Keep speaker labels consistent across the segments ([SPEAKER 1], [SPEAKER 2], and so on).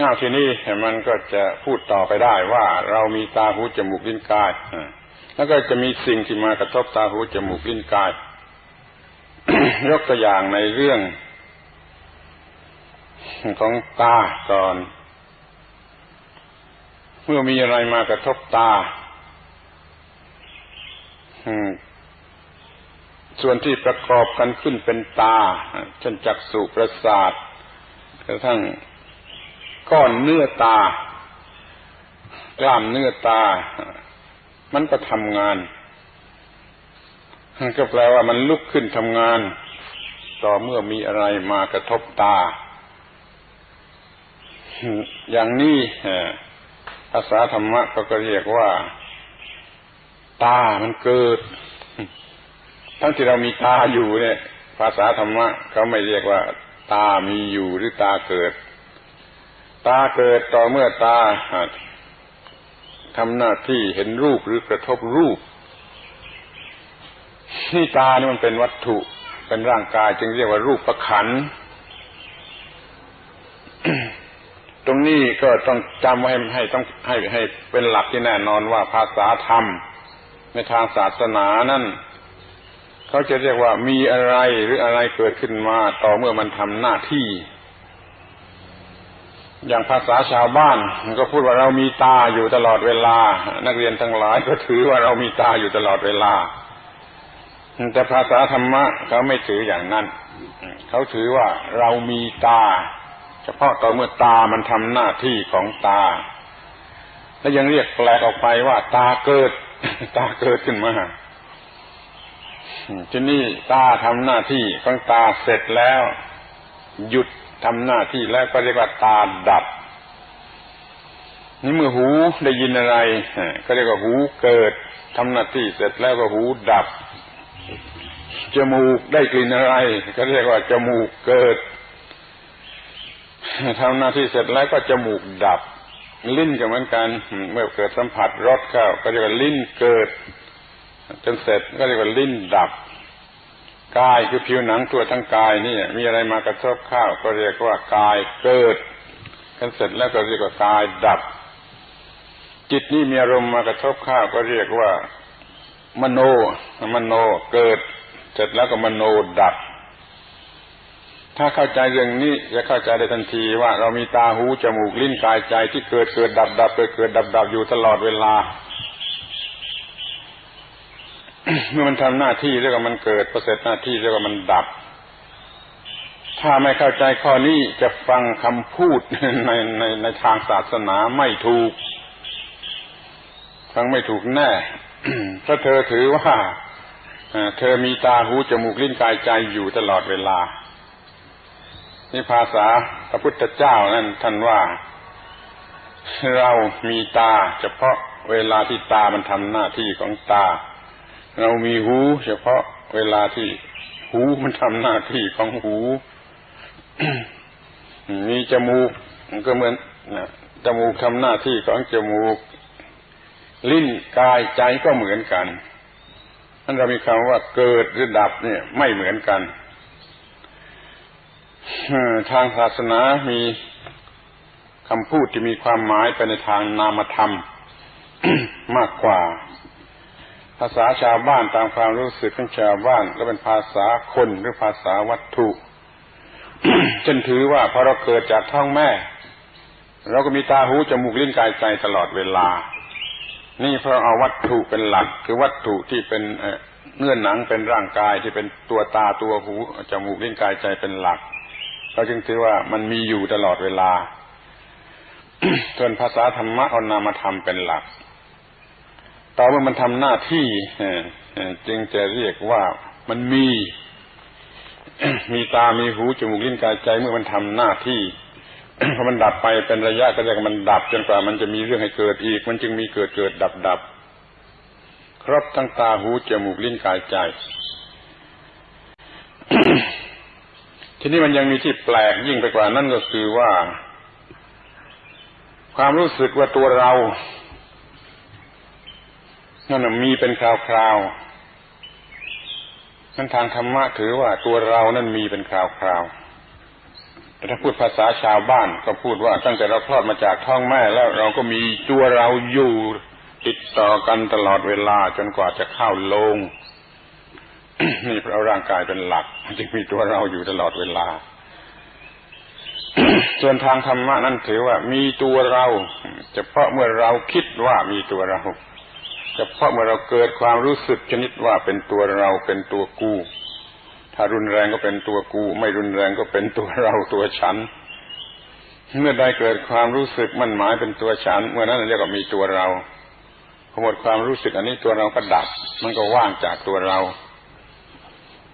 [SPEAKER 1] อ้าวทีนี้มันก็จะพูดต่อไปได้ว่าเรามีตาหูจมูกลิ้นกายแล้วก็จะมีสิ่งที่มากระทบตาหูจมูกลิ้นกาย ยกตัวอย่างในเรื่อง ของตาก่อน เมื่อมีอะไรมากระทบตาส่วนที่ประกอบกันขึ้นเป็นตาเช่นจักษุประสาทกระทั่ง ก้อนเนื้อตา กล้ามเนื้อตา มันก็ทำงานก็แปลว่ามันลุกขึ้นทำงาน ต่อเมื่อมีอะไรมากระทบตา อย่างนี้ภาษาธรรมะก็ก็เรียกว่า ตามันเกิด ทั้งที่เรามีตาอยู่เนี่ย ภาษาธรรมะเขาไม่เรียกว่า ตามีอยู่หรือตาเกิด ตาเกิดต่อเมื่อตาทำหน้าที่เห็นรูปหรือกระทบรูปนี่ตานี่มันเป็นวัตถุเป็นร่างกาย จึงเรียกว่ารูปประขัน ตรงนี้ก็ต้องจำไว้ให้ต้องให้ให้เป็นหลักที่แน่นอนว่าภาษาธรรม ในทางศาสนานั่นเขาจะเรียกว่ามีอะไรหรืออะไรเกิดขึ้นมาต่อเมื่อมันทำหน้าที่ อย่างภาษาชาวบ้านมันก็พูดว่าเรามีตาอยู่ตลอดเวลา นักเรียนทั้งหลายก็ถือว่าเรามีตาอยู่ตลอดเวลา แต่ภาษาธรรมะเขาไม่ถืออย่างนั้น เขาถือว่าเรามีตา เฉพาะตอนเมื่อตามันทำหน้าที่ของตา และยังเรียกแปลกออกไปว่า ตาเกิด ตาเกิดขึ้นมาที่นี้ตาทำหน้าที่ของตาเสร็จแล้ว หยุด ทำหน้าที่แล้วก็เรียกว่าตาดับ นี่เมื่อหูได้ยินอะไรก็เรียกว่าหูเกิดทำหน้าที่เสร็จแล้วก็หูดับ จมูกได้กลิ่นอะไร ก็เรียกว่าจมูกเกิดทำหน้าที่เสร็จแล้วก็จมูกดับ ลิ้นก็เหมือนกัน เมื่อเกิดสัมผัสรสเข้าก็เรียกว่าลิ้นเกิดจนเสร็จก็เรียกว่าลิ้นดับ กายคือผิวหนังตัวทั้งกายนี่มีอะไรมากระทบข้าวก็เรียกว่ากายเกิดกันเสร็จแล้วก็เรียกว่ากายดับ จิตนี่มีอารมณ์มากระทบข้าวก็เรียกว่า มโน มโนเกิด เสร็จแล้วก็มโนดับ ถ้าเข้าใจเรื่องนี้จะเข้าใจได้ทันทีว่าเรามีตาหูจมูกลิ้นกายใจที่เกิดเกิดดับดับเกิดเกิดดับดับอยู่ตลอดเวลา เมื่อมันทำหน้าที่เรียกว่ามันเกิดประเสริฐหน้าที่เรียกว่ามันดับ ถ้าไม่เข้าใจข้อนี้จะฟังคำพูดในในในทางศาสนาไม่ถูก ฟังไม่ถูกแน่เพราะเธอถือว่าเธอมีตาหูจมูกลิ้นกายใจอยู่ตลอดเวลา นี่ภาษาพระพุทธเจ้านั่นท่านว่า เรามีตาเฉพาะเวลาที่ตามันทำหน้าที่ของตา เรามีหู เฉพาะเวลาที่หูมันทำหน้าที่ของหูมีจมูกมก็เหมือนจมูกทำหน้าที่ของจมูก ลิ้นกายใจก็เหมือนกันนั่นเรามีคำว่าเกิดหรือดับเนี่ย ไม่เหมือนกันทางศาสนามีคำพูดที่มีความหมายไปในทางนามธรรม มากกว่า ภาษาชาวบ้านตามความรู้สึกของชาวบ้านก็เป็นภาษาคนหรือภาษาวัตถุเช่นถือว่าพอเราเกิดจากท้องแม่ เราก็มีตาหูจมูกลิ้นกายใจตลอดเวลา นี่เพราะเอาวัตถุเป็นหลัก คือวัตถุที่เป็นเนื้อหนังเป็นร่างกายที่เป็นตัวตาตัวหูจมูกลิ้นกายใจเป็นหลัก เราจึงถือว่ามันมีอยู่ตลอดเวลาส่วนภาษาธรรมะเอานามธรรมเป็นหลัก ต่อเมื่อมันทำหน้าที่จึงจะเรียกว่ามันมี มีตา มีหู จมูก ลิ้น กาย ใจ เมื่อมันทำหน้าที่พอมันดับไปเป็นระยะก็เรียกมันดับจนกว่ามันจะมีเรื่องให้เกิดอีก มันจึงมีเกิดเกิดดับดับครบทั้งตา หู จมูก ลิ้น กาย ใจ ทีนี้มันยังมีที่แปลกยิ่งไปกว่านั่นก็คือว่า ความรู้สึกว่าตัวเรา นั่นมีเป็นคราวๆนั่นทางธรรมะถือว่าตัวเรานั่นมีเป็นคราวแต่ถ้าพูดภาษาชาวบ้านก็พูดว่าตั้งแต่เราคลอดมาจากท้องแม่แล้วเราก็มีตัวเราอยู่ติดต่อกันตลอดเวลาจนกว่าจะเข้าลงนี่เพราะร่างกายเป็นหลักจึงมีตัวเราอยู่ตลอดเวลา ส่วนทางธรรมะนั้นถือว่ามีตัวเราเฉพาะเมื่อเราคิดว่ามีตัวเรา เฉพาะเมื่อเราเกิดความรู้สึกชนิดว่าเป็นตัวเราเป็นตัวกู ถ้ารุนแรงก็เป็นตัวกู ไม่รุนแรงก็เป็นตัวเราตัวฉัน เมื่อใดเกิดความรู้สึกมันหมายเป็นตัวฉัน เมื่อนั้นเรียกว่ามีตัวเราพอหมดความรู้สึกอันนี้ตัวเราก็ดับ มันก็ว่างจากตัวเรา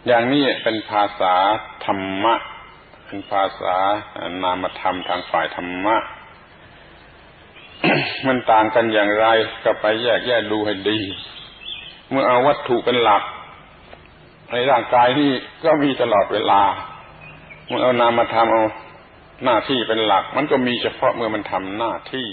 [SPEAKER 1] อย่างนี้เป็นภาษาธรรมะ เป็นภาษานามธรรมทางฝ่ายธรรมะ มันต่างกันอย่างไรก็ไปแยกแยะดูให้ดี เมื่อเอาวัตถุเป็นหลักในร่างกายนี่ก็มีตลอดเวลา เมื่อเอานามธรรมเอาหน้าที่เป็นหลัก มันก็มีเฉพาะเมื่อมันทำหน้าที่